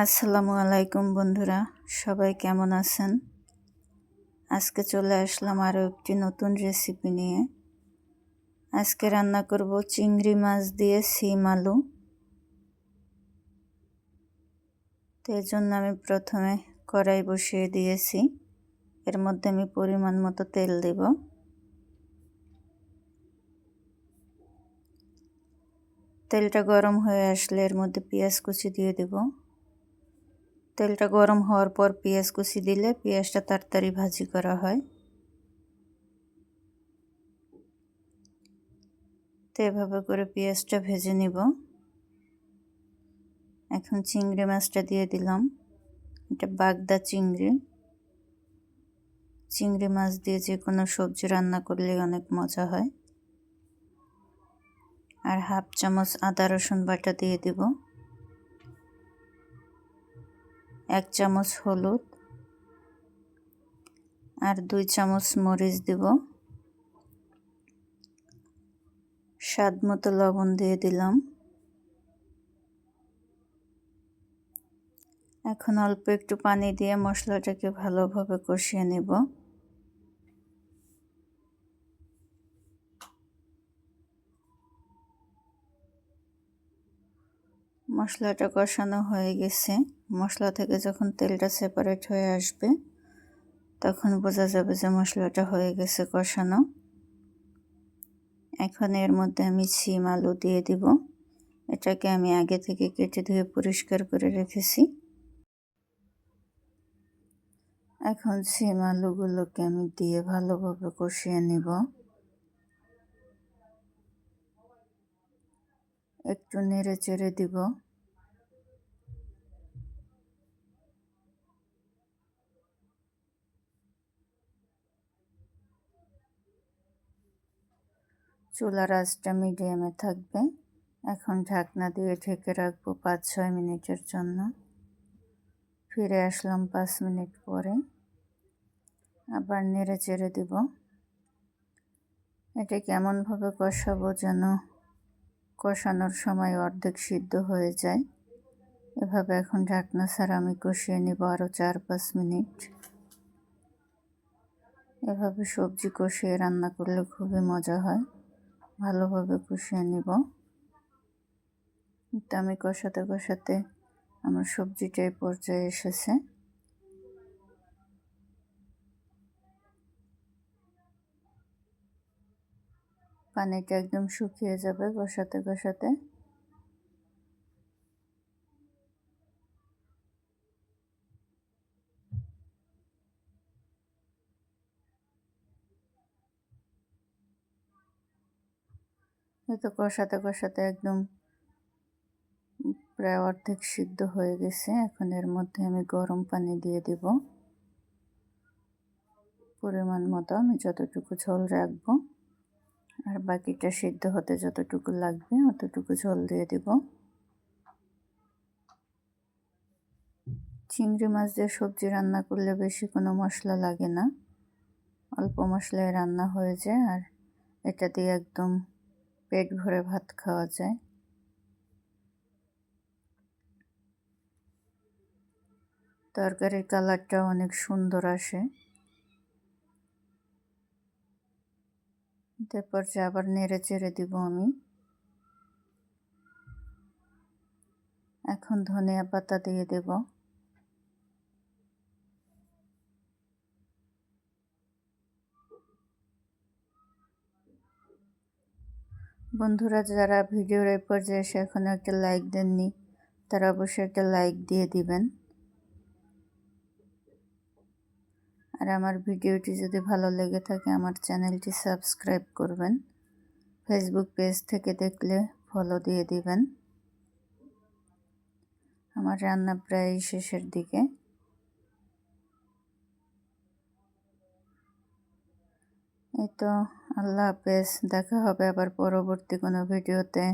আসসালামু আলাইকুম বন্ধুরা, সবাই কেমন আছেন? আজকে চলে আসলাম আরও একটি নতুন রেসিপি নিয়ে। আজকে রান্না করব চিংড়ি মাছ দিয়ে সিম আলু। তো এর জন্য আমি প্রথমে কড়াই বসিয়ে দিয়েছি। এর মধ্যে আমি পরিমাণ মতো তেল দেব। তেলটা গরম হয়ে আসলে এর মধ্যে পেঁয়াজ কুচি দিয়ে দেবো। তেলটা গরম হওয়ার পর পেঁয়াজ কুচি দিলে পেঁয়াজটা তাড়াতাড়ি ভাজি করা হয়। তো এভাবে করে পেঁয়াজটা ভেজে নিব। এখন চিংড়ি মাছটা দিয়ে দিলাম। এটা বাগদা চিংড়ি। চিংড়ি মাছ দিয়ে যে কোনো সবজি রান্না করলে অনেক মজা হয়। আর হাফ চামচ আদা রসুন বাটা দিয়ে দিব। এক চামচ হলুদ আর দুই চামচ মরিচ দেব। স্বাদ মতো লবণ দিয়ে দিলাম। এখন অল্প একটু পানি দিয়ে মশলাটাকে ভালোভাবে কষিয়ে নেব। মশলাটা কষানো হয়ে গেছে। মশলা থেকে যখন তেলটা সেপারেট হয়ে আসবে, তখন বোঝা যাবে যে মশলাটা হয়ে গেছে কষানো। এখন এর মধ্যে আমি সিম আলু দিয়ে দিব। এটাকে আমি আগে থেকে কেটে ধুয়ে পরিষ্কার করে রেখেছি। এখন সিম আলুগুলোকে আমি দিয়ে ভালোভাবে কষিয়ে নিব। একটু নেড়ে চেড়ে দিব। চুলার আঁচটা মিডিয়ামে থাকবে। এখন ঢাকনা দিয়ে ঢেকে রাখব পাঁচ ছয় মিনিটের জন্য। ফিরে আসলাম পাঁচ মিনিট পরে। আবার নেড়ে চেড়ে দিব। এটা কেমনভাবে কষাবো যেন কষানোর সময় অর্ধেক সিদ্ধ হয়ে যায়। এভাবে এখন ঢাকনা ছাড়া আমি কষিয়ে নিব আরও চার পাঁচ মিনিট। এভাবে সবজি কষিয়ে রান্না করলে খুবই মজা হয়। ভালোভাবে কষিয়ে নিব। আমি কষাতে কষাতে আমার সবজিটা এই পর্যায়ে এসেছে। পানিটা একদম শুকিয়ে যাবে কষাতে কষাতে হয়তো কষাতে কষাতে একদম প্রায় অর্ধেক সিদ্ধ হয়ে গেছে। এখন এর মধ্যে আমি গরম পানি দিয়ে দেব। পরিমাণ মতো আমি যতটুকু ঝোল রাখব। বাকিটা সিদ্ধ হতে যতটুকু লাগবে, অতটুকু জল দিয়ে দেব। চিংড়ি মাছ দিয়ে সবজি রান্না করলে বেশি কোনো মশলা লাগে না। অল্প মশলায় রান্না হয়ে যায়, আর এটা দিয়ে একদম পেট ভরে ভাত খাওয়া যায়। তরকারির কালারটা অনেক সুন্দর আসে। তারপর আবার নেড়ে চেড়ে দিব আমি। এখন ধনিয়া পাতা দিয়ে দেব। বন্ধুরা, যারা ভিডিওর এই পর্যায়ে এসে এখন একটা লাইক দেননি, তারা অবশ্যই একটা লাইক দিয়ে দিবেন। আর আমার ভিডিওটি যদি ভালো লেগে থাকে, আমার চ্যানেলটি সাবস্ক্রাইব করবেন। ফেসবুক পেজ থেকে দেখলে ফলো দিয়ে দিবেন। আমার রান্না প্রায় শেষের দিকে। এই তো, আল্লাহ হাফেজ। দেখা হবে আবার পরবর্তী কোনো ভিডিওতে।